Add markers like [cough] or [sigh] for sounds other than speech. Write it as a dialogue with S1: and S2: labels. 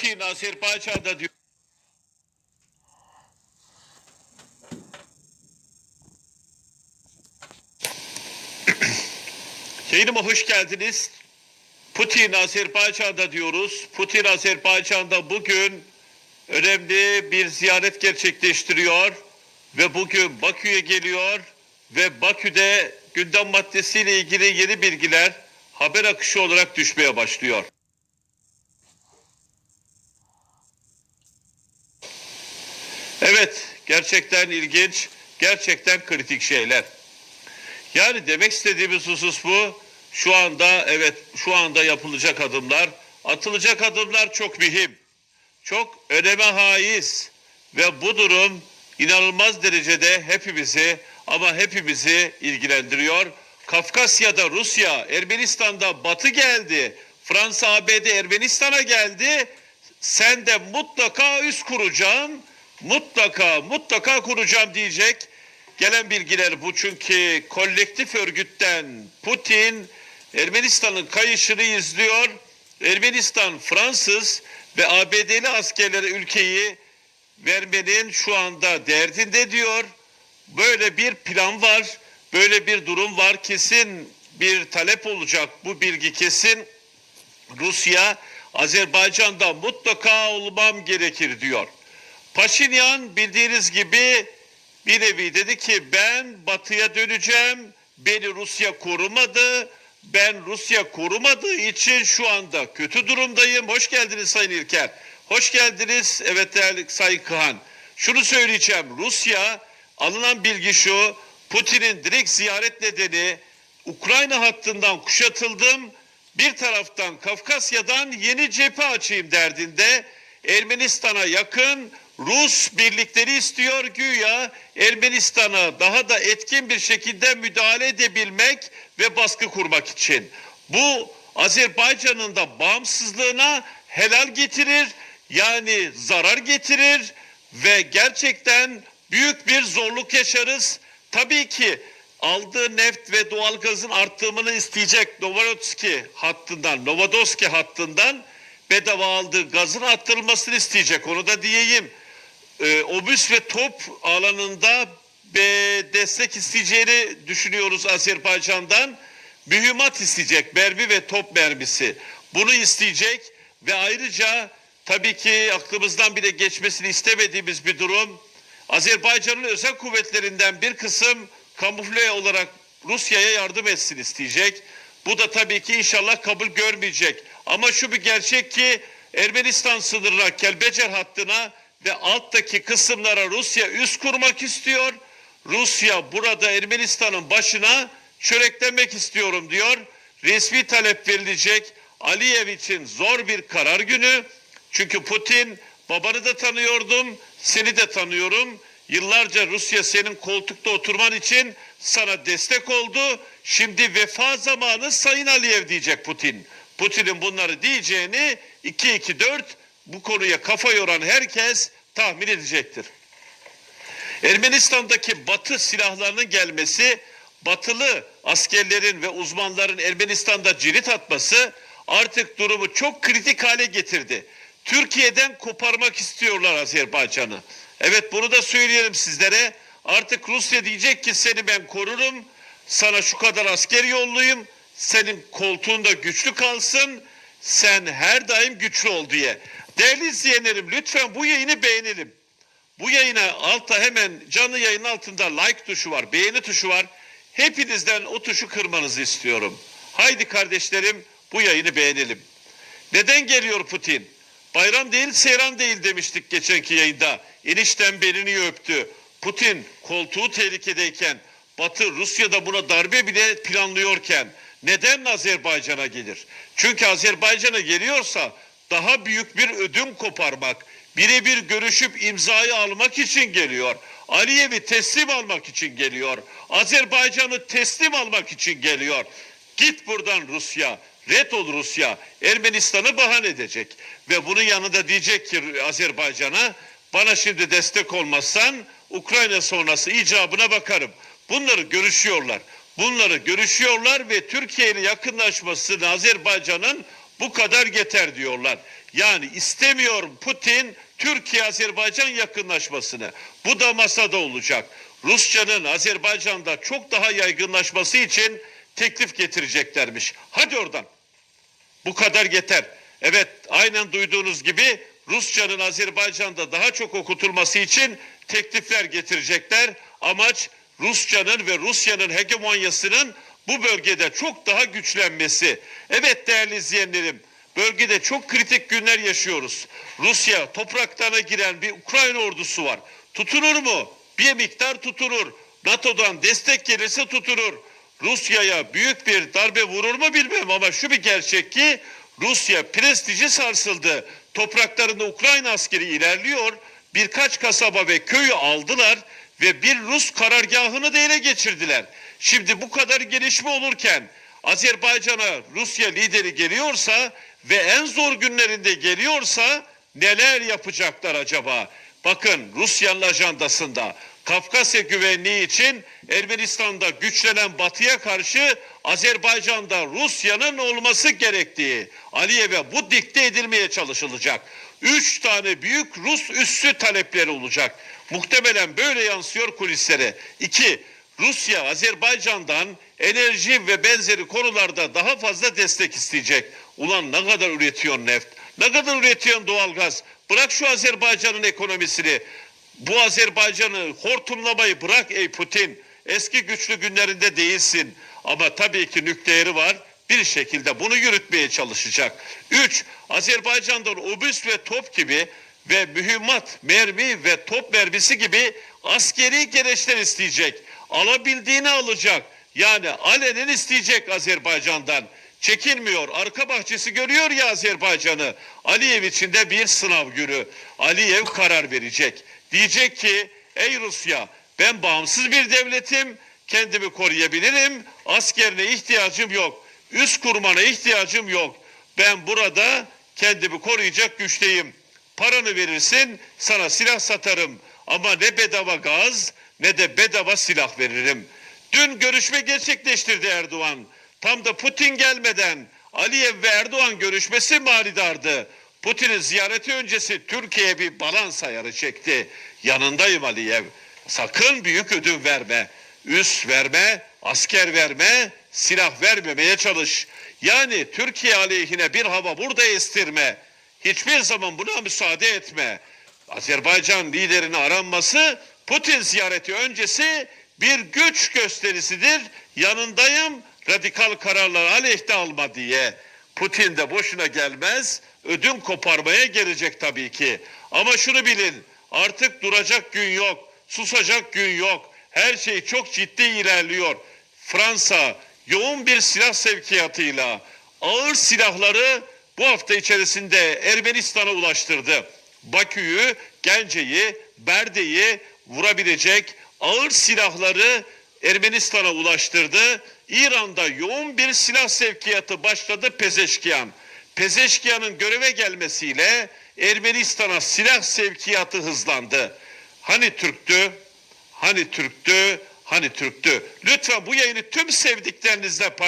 S1: Putin Azerbaycan'da diyor. [clears throat] Yayınıma hoş geldiniz. Putin Azerbaycan'da diyoruz. Putin Azerbaycan'da bugün önemli bir ziyaret gerçekleştiriyor ve bugün Bakü'ye geliyor ve Bakü'de gündem maddesiyle ilgili yeni bilgiler haber akışı olarak düşmeye başlıyor. Evet, gerçekten ilginç, gerçekten kritik şeyler. Yani demek istediğimiz husus bu. Şu anda evet, şu anda yapılacak adımlar, atılacak adımlar çok mühim. Çok öneme haiz ve bu durum inanılmaz derecede hepimizi ama hepimizi ilgilendiriyor. Kafkasya'da Rusya, Ermenistan'da Batı geldi. Fransa, ABD Ermenistan'a geldi. Sen de mutlaka üst kuracağım, mutlaka mutlaka kuracağım diyecek. Gelen bilgiler bu çünkü kolektif örgütten Putin Ermenistan'ın kayışını izliyor. Ermenistan Fransız ve ABD'li askerlere ülkeyi vermenin şu anda derdinde diyor. Böyle bir plan var, böyle bir durum var. Kesin bir talep olacak bu bilgi kesin. Rusya Azerbaycan'da mutlaka olmam gerekir diyor. Paşinyan bildiğiniz gibi bir nevi dedi ki ben batıya döneceğim. Beni Rusya korumadı. Ben Rusya korumadığı için şu anda kötü durumdayım. Hoş geldiniz Sayın İlker. Hoş geldiniz. Evet değerli Sayın Kıhan. Şunu söyleyeceğim. Rusya alınan bilgi şu. Putin'in direkt ziyaret nedeni Ukrayna hattından kuşatıldım. Bir taraftan Kafkasya'dan yeni cephe açayım derdinde. Ermenistan'a yakın Rus birlikleri istiyor güya Ermenistan'a daha da etkin bir şekilde müdahale edebilmek ve baskı kurmak için. Bu Azerbaycan'ın da bağımsızlığına helal getirir yani zarar getirir ve gerçekten büyük bir zorluk yaşarız. Tabii ki aldığı neft ve doğalgazın arttırımını isteyecek Novarodski hattından, Novadoski hattından bedava aldığı gazın arttırılmasını isteyecek. Onu da diyeyim. Ee, obüs ve top alanında be, destek isteyeceğini düşünüyoruz Azerbaycan'dan. Mühimmat isteyecek, mermi ve top mermisi. Bunu isteyecek ve ayrıca tabii ki aklımızdan bile geçmesini istemediğimiz bir durum. Azerbaycan'ın özel kuvvetlerinden bir kısım kamufle olarak Rusya'ya yardım etsin isteyecek. Bu da tabii ki inşallah kabul görmeyecek. Ama şu bir gerçek ki Ermenistan sınırına Kelbecer hattına ve alttaki kısımlara Rusya üst kurmak istiyor. Rusya burada Ermenistan'ın başına çöreklemek istiyorum diyor. Resmi talep verilecek. Aliyev için zor bir karar günü. Çünkü Putin babanı da tanıyordum, seni de tanıyorum. Yıllarca Rusya senin koltukta oturman için sana destek oldu. Şimdi vefa zamanı Sayın Aliyev diyecek Putin. Putin'in bunları diyeceğini 2-2-4 bu konuya kafa yoran herkes tahmin edecektir. Ermenistan'daki batı silahlarının gelmesi, batılı askerlerin ve uzmanların Ermenistan'da cirit atması artık durumu çok kritik hale getirdi. Türkiye'den koparmak istiyorlar Azerbaycan'ı. Evet bunu da söyleyelim sizlere. Artık Rusya diyecek ki seni ben korurum. Sana şu kadar asker yollayayım. Senin koltuğun da güçlü kalsın. Sen her daim güçlü ol diye. Değerli izleyenlerim lütfen bu yayını beğenelim. Bu yayına altta hemen canlı yayın altında like tuşu var, beğeni tuşu var. Hepinizden o tuşu kırmanızı istiyorum. Haydi kardeşlerim bu yayını beğenelim. Neden geliyor Putin? Bayram değil, seyran değil demiştik geçenki yayında. Enişten belini öptü. Putin koltuğu tehlikedeyken, Batı Rusya'da buna darbe bile planlıyorken neden Azerbaycan'a gelir? Çünkü Azerbaycan'a geliyorsa daha büyük bir ödüm koparmak, birebir görüşüp imzayı almak için geliyor. Aliyev'i teslim almak için geliyor. Azerbaycan'ı teslim almak için geliyor. Git buradan Rusya. Red ol Rusya. Ermenistan'ı bahane edecek. Ve bunun yanında diyecek ki Azerbaycan'a bana şimdi destek olmazsan Ukrayna sonrası icabına bakarım. Bunları görüşüyorlar. Bunları görüşüyorlar ve Türkiye ile yakınlaşmasını Azerbaycan'ın bu kadar yeter diyorlar. Yani istemiyor Putin Türkiye-Azerbaycan yakınlaşmasını. Bu da masada olacak. Rusya'nın Azerbaycan'da çok daha yaygınlaşması için teklif getireceklermiş. Hadi oradan. Bu kadar yeter. Evet aynen duyduğunuz gibi Rusçanın Azerbaycan'da daha çok okutulması için teklifler getirecekler. Amaç Rusçanın ve Rusya'nın hegemonyasının bu bölgede çok daha güçlenmesi. Evet değerli izleyenlerim bölgede çok kritik günler yaşıyoruz. Rusya topraklarına giren bir Ukrayna ordusu var. Tutunur mu? Bir miktar tutunur. NATO'dan destek gelirse tutunur. Rusya'ya büyük bir darbe vurur mu bilmem ama şu bir gerçek ki Rusya prestiji sarsıldı. Topraklarında Ukrayna askeri ilerliyor. Birkaç kasaba ve köyü aldılar ve bir Rus karargahını da ele geçirdiler. Şimdi bu kadar gelişme olurken Azerbaycan'a Rusya lideri geliyorsa ve en zor günlerinde geliyorsa neler yapacaklar acaba? Bakın Rusya'nın ajandasında Kafkasya güvenliği için Ermenistan'da güçlenen batıya karşı Azerbaycan'da Rusya'nın olması gerektiği Aliyev'e bu dikte edilmeye çalışılacak. Üç tane büyük Rus üssü talepleri olacak. Muhtemelen böyle yansıyor kulislere. İki, Rusya Azerbaycan'dan enerji ve benzeri konularda daha fazla destek isteyecek. Ulan ne kadar üretiyorsun neft? Ne kadar üretiyorsun doğalgaz? Bırak şu Azerbaycan'ın ekonomisini. Bu Azerbaycan'ı hortumlamayı bırak ey Putin. Eski güçlü günlerinde değilsin. Ama tabii ki nükleeri var. Bir şekilde bunu yürütmeye çalışacak. Üç, Azerbaycan'dan obüs ve top gibi ve mühimmat, mermi ve top mermisi gibi askeri gereçler isteyecek. Alabildiğini alacak. Yani alenen isteyecek Azerbaycan'dan. Çekinmiyor. Arka bahçesi görüyor ya Azerbaycan'ı. Aliyev için de bir sınav günü. Aliyev karar verecek. Diyecek ki ey Rusya ben bağımsız bir devletim. Kendimi koruyabilirim. Askerine ihtiyacım yok. Üst kurmana ihtiyacım yok. Ben burada kendimi koruyacak güçteyim. Paranı verirsin sana silah satarım. Ama ne bedava gaz ne de bedava silah veririm. Dün görüşme gerçekleştirdi Erdoğan. Tam da Putin gelmeden Aliyev ve Erdoğan görüşmesi manidardı. Putin'in ziyareti öncesi Türkiye'ye bir balans ayarı çekti. Yanındayım Aliyev. Sakın büyük ödün verme. Üs verme, asker verme, silah vermemeye çalış. Yani Türkiye aleyhine bir hava burada estirme. Hiçbir zaman buna müsaade etme. Azerbaycan liderinin aranması Putin ziyareti öncesi bir güç gösterisidir. Yanındayım radikal kararlar aleyhte alma diye. Putin de boşuna gelmez. Ödün koparmaya gelecek tabii ki. Ama şunu bilin artık duracak gün yok. Susacak gün yok. Her şey çok ciddi ilerliyor. Fransa yoğun bir silah sevkiyatıyla ağır silahları bu hafta içerisinde Ermenistan'a ulaştırdı. Bakü'yü, Gence'yi, Berde'yi vurabilecek ağır silahları Ermenistan'a ulaştırdı. İran'da yoğun bir silah sevkiyatı başladı Pezeşkiyan. Pezeşkiyan'ın göreve gelmesiyle Ermenistan'a silah sevkiyatı hızlandı. Hani Türktü? Hani Türktü? Hani Türktü? Lütfen bu yayını tüm sevdiklerinizle paylaşın.